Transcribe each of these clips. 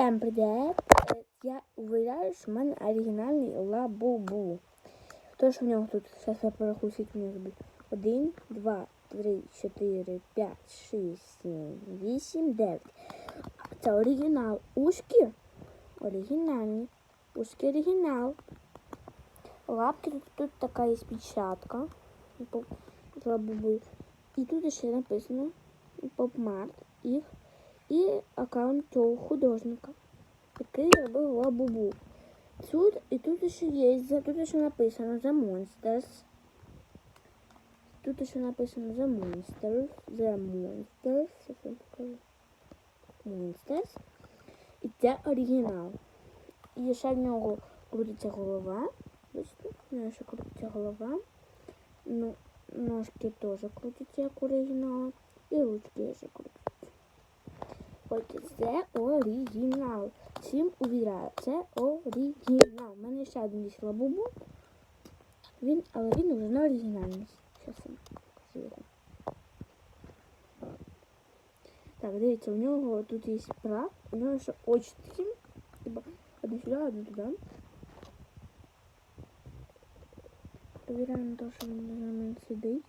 Всем привет! Я уверяю, що в мене оригінальний лабубу. То, що в нього тут, зараз я порахую, скільки в нього буде. 1, 2, 3, 4, 5, 6, 7, 8, 9. Це оригінал. Ушки оригінальні. Ушки оригінал. Лапки тут, тут така є печатка. з. І тут ще написано попмарт їх і аккаунт цього художника, який робив лабубу. Тут і тут ще є, тут ще написано The Monsters. Тут ще написано The Monsters. The Monsters. Сейчас я покажу. Monsters. І це оригінал. І ще в нього крутиться голова. Бачите? В нього ще крутиться голова. Ну, ножки теж крутяться, як оригінал. І ручки ще крутяться. Ось це оригінал. Всім увіряю, це оригінал. У мене ще один є лабубу. Він, але він вже не оригінальний. Зараз я покажу. Так, дивіться, у нього тут є прав, у нього ще очі такі. Одну сюди, одну туди. Провіряємо те, що він на мене сидить.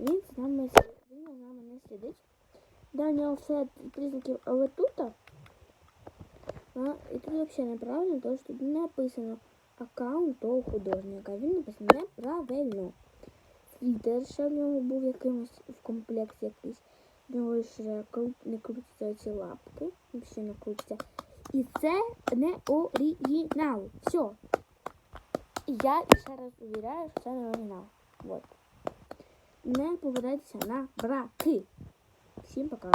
Він з нами він з нами не сидить. Да, у нього все признаки, але тут. А, і тут взагалі неправильно, тому що тут не написано аккаунт того художника. Він написано неправильно. Світер ще в нього був якимось в комплекті якийсь. В нього крут, не крутяться ці лапки. Взагалі не крутяться. І це не оригінал. Все. Я ще раз увіряю, що це не оригінал. Вот. Не поведеться на браки. Всім пока.